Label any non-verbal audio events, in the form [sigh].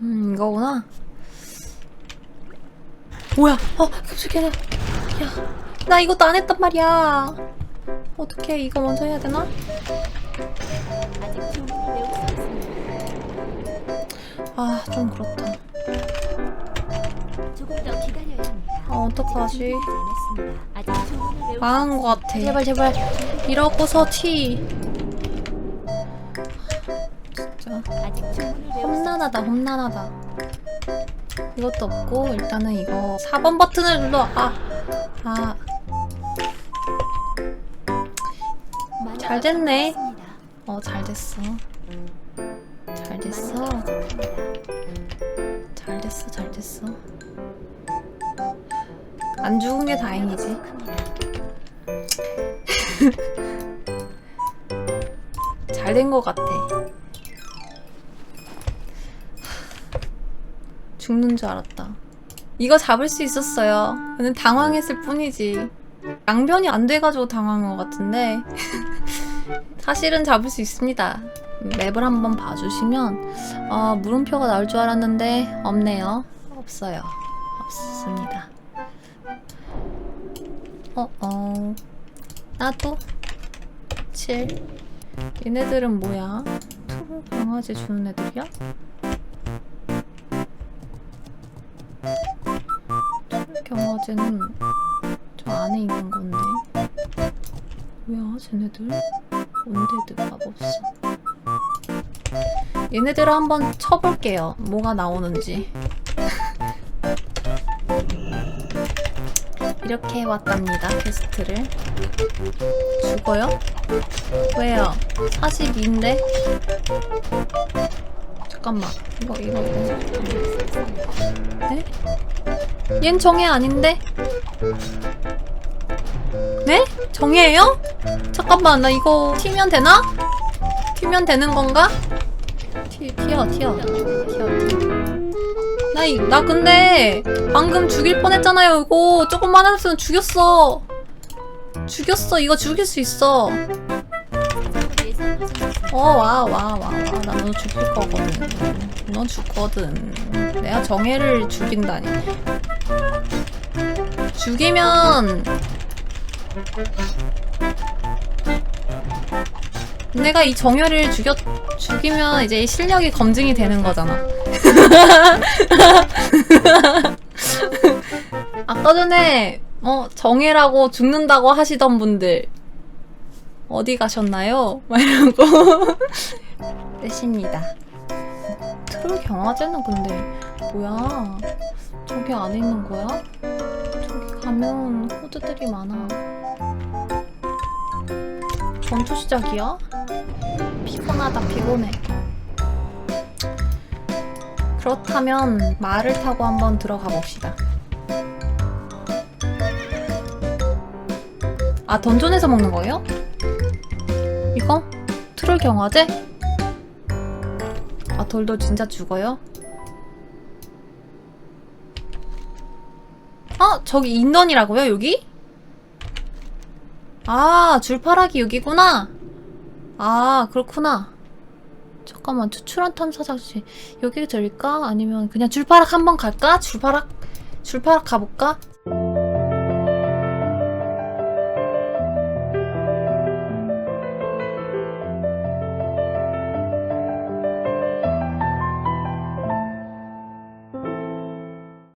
음, 이거구나. 뭐야? 어, 깜짝이야. 야, 나 이것도 안 했단 말이야. 어떻게 이거 먼저 해야 되나? 아, 좀 그렇다. 아, 어떡하지? 망한 것 같아. 제발, 제발. 이러고서 티. 진짜. 험난하다, 험난하다. 이것도 없고, 일단은 이거 4번 버튼을 눌러. 아, 아, 많이 잘 됐네. 부족합니다. 어, 잘 됐어. 잘 많이 됐어. 부족합니다. 잘 됐어, 잘 됐어. 안 죽은 게 다행이지. [laughs] 잘 된 것 같아. 죽는 줄 알았다. 이거 잡을 수 있었어요. 저는 당황했을 뿐이지. 양변이 안 돼가지고 당황한 것 같은데. [laughs] 사실은 잡을 수 있습니다. 맵을 한번 봐주시면, 어, 물음표가 나올 줄 알았는데, 없네요. 없어요. 없습니다. 어, 어. 나도 7. 얘네들은 뭐야? 투 강아지 주는 애들이야? 투 강아지는 저 안에 있는 건데 뭐야 쟤네들? 온데드 마법사 얘네들을 한번 쳐볼게요 뭐가 나오는지 [laughs] 이렇게 해왔답니다 퀘스트를 죽어요? 왜요? 42인데? 잠깐만. 이거, 이거, 이거. 네? 얜 정해 아닌데? 네? 정해예요? 잠깐만, 나 이거 튀면 되나? 튀면 되는 건가? 튀, 튀어, 튀어. 튀어. 나, 이, 나 근데 방금 죽일 뻔 했잖아요, 이거. 조금만 했으면 죽였어. 죽였어. 이거 죽일 수 있어. 어, 와, 와, 와, 와. 나 너 죽일 거거든. 너 죽거든. 내가 정혜를 죽인다니. 죽이면. 내가 이 정혜를 죽였, 죽이면 이제 실력이 검증이 되는 거잖아. [laughs] 아까 전에, 어, 정혜라고 죽는다고 하시던 분들, 어디 가셨나요? 막 이러고 [laughs] 뜻입니다. 트롤 경화제는 근데 뭐야? 저기 안에 있는 거야? 저기 가면 호드들이 많아. 전투 시작이야? 피곤하다 피곤해. 그렇다면 말을 타고 한번 들어가 봅시다. 아 던전에서 먹는 거예요? 이거? 트롤 경화제? 아, 돌돌 진짜 죽어요? 아, 저기 인던이라고요, 여기? 아, 줄파락이 여기구나. 아, 그렇구나. 잠깐만, 추출한 탐사장치. 여기 들릴까? 아니면 그냥 줄파락 한번 갈까? 줄파락? 줄파락 가볼까?